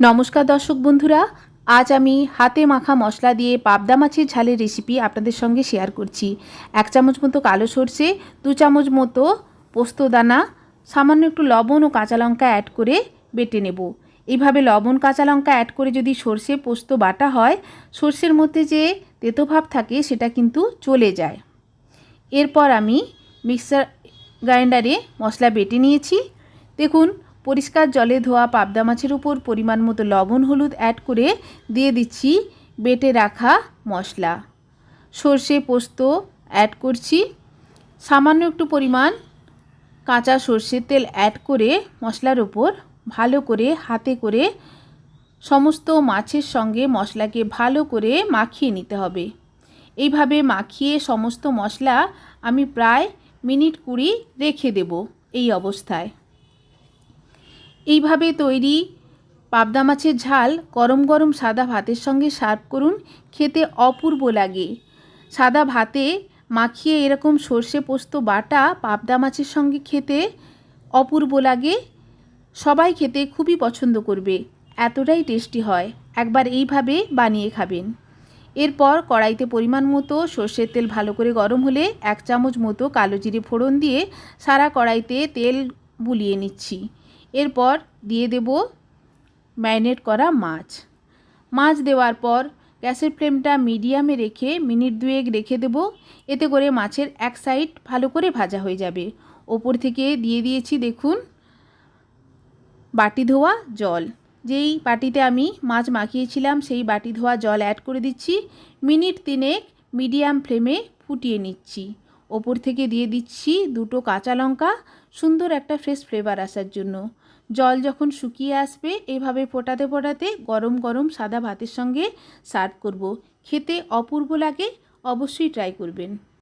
নমস্কার দর্শক বন্ধুরা, আজ আমি হাতে মাখা মশলা দিয়ে পাবদা মাছের ঝালের রেসিপি আপনাদের সঙ্গে শেয়ার করছি। এক চামচ মতো কালো সর্ষে, দু চামচ মতো পোস্ত দানা, সামান্য একটু লবণ ও কাঁচা লঙ্কা অ্যাড করে বেটে নেব। এইভাবে লবণ, কাঁচা লঙ্কা অ্যাড করে যদি সর্ষে, পোস্ত, বাটা হয়, সর্ষের মধ্যে যে তেতো ভাব থাকে সেটা কিন্তু চলে যায়। এরপর আমি মিক্সার গ্রাইন্ডারে মশলা বেটে নিয়েছি। দেখুন পরিষ্কার জলে ধোয়া পাবদা মাছের উপর পরিমাণ মতো লবণ, হলুদ অ্যাড করে দিয়ে দিচ্ছি, বেটে রাখা মশলা। সর্ষে পোস্ত অ্যাড করছি। সামান্য একটু পরিমাণ কাঁচা সর্ষের তেল অ্যাড করে মশলার ওপর ভালো করে হাতে করে সমস্ত মাছের সঙ্গে মশলাকে ভালো করে মাখিয়ে নিতে হবে। এইভাবে মাখিয়ে সমস্ত মশলা আমি প্রায় মিনিট কুড়ি রেখে দেব এই অবস্থায়। এইভাবে তৈরি পাবদা মাছের ঝাল গরম গরম সাদা ভাতের সঙ্গে সার্ভ করুন, খেতে অপূর্ব লাগে। সাদা ভাতে মাখিয়ে এরকম সর্ষে পোস্ত বাটা পাবদা মাছের সঙ্গে খেতে অপূর্ব লাগে। সবাই খেতে খুবই পছন্দ করবে, এতটাই টেস্টি হয়। একবার এইভাবে বানিয়ে খাবেন। এরপর কড়াইতে পরিমাণ মতো সর্ষের তেল ভালো করে গরম হলে এক চামচ মতো কালো জিরে ফোড়ন দিয়ে সারা কড়াইতে তেল বুলিয়ে নিচ্ছি। এরপর দিয়ে দেব ম্যারিনেট করা মাছ। মাছ দেওয়ার পর গ্যাসের ফ্লেমটা মিডিয়ামে রেখে মিনিট দুয়েক রেখে দেব। এতে করে মাছের এক সাইড ভালো করে ভাজা হয়ে যাবে। ওপর থেকে দিয়ে দিয়েছি দেখুন বাটি ধোয়া জল। যেই বাটিতে আমি মাছ মাখিয়েছিলাম সেই বাটি ধোয়া জল অ্যাড করে দিচ্ছি। মিনিট তিনেক মিডিয়াম ফ্লেমে ফুটিয়ে নিচ্ছি। ওপর থেকে দিয়ে দিচ্ছি দুটো কাঁচা লঙ্কা, সুন্দর একটা ফ্রেশ ফ্লেভার আসার জন্য। জল যখন শুকিয়ে আসবে, এভাবে ফোটাতে ফোটাতে গরম গরম সাদা ভাতের সঙ্গে সার্ভ করব। খেতে অপূর্ব লাগে, অবশ্যই ট্রাই করবেন।